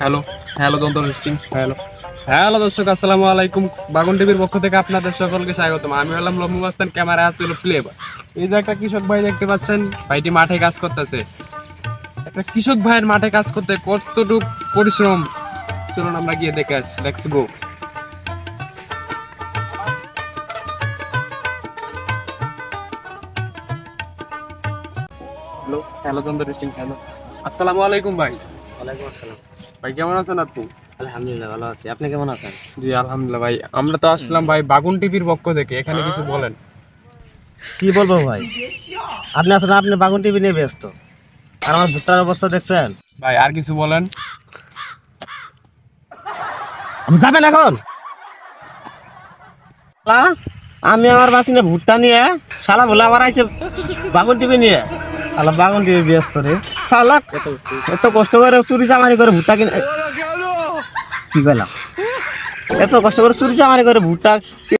Hello hello যন্ত্র testing hello. Hello দর্শক, আসসালামু আলাইকুম। বাগুন টিভির পক্ষ থেকে আপনাদের সকলকে স্বাগতম। আমি হলাম লম্বু মাস্তান ক্যামেরা আছে হলো প্লে এই যে একটা কৃষক ভাই দেখতে পাচ্ছেন, ভাইটি মাঠে কাজ করতেছে। একটা কৃষক ভাইয়ের মাঠে কাজ করতে কতটুক পরিশ্রম? চলুন আমরা গিয়ে দেখে আসি। লেটস গো হ্যালো হ্যালো চন্দ্র টেস্টিং হ্যালো। আসসালামু আলাইকুম ভাই। ওয়ালাইকুম আসসালাম। ভাই কেমন আছেন আপনি আলহামদুলিল্লাহ ভালো আছি। আপনি কেমন আছেন? জি আলহামদুলিল্লাহ ভাই। আমরা তো আসলাম ভাই বাগুন টিভির পক্ষ থেকে। এখানে কিছু বলেন। কি বলব ভাই? আপনি আসলে আপনি বাগুন টিভি নিয়ে ব্যস্ত। আর আমার ভুট্টার অবস্থা দেখছেন? ভাই আর কিছু বলেন। যাবেন এখন? আমি আমার বাসিনে ভুট্টা নিয়ে শালা বলে আবার আইসে বাগুন টিভি নিয়ে। শালা বাগুন টিভি ব্যস্ত রে। শালা এত কষ্ট করে চুরি চামারি করে ভুট্টা কিনে কি পেলাম এত কষ্ট করে চুরি চামারি করে ভুট্টা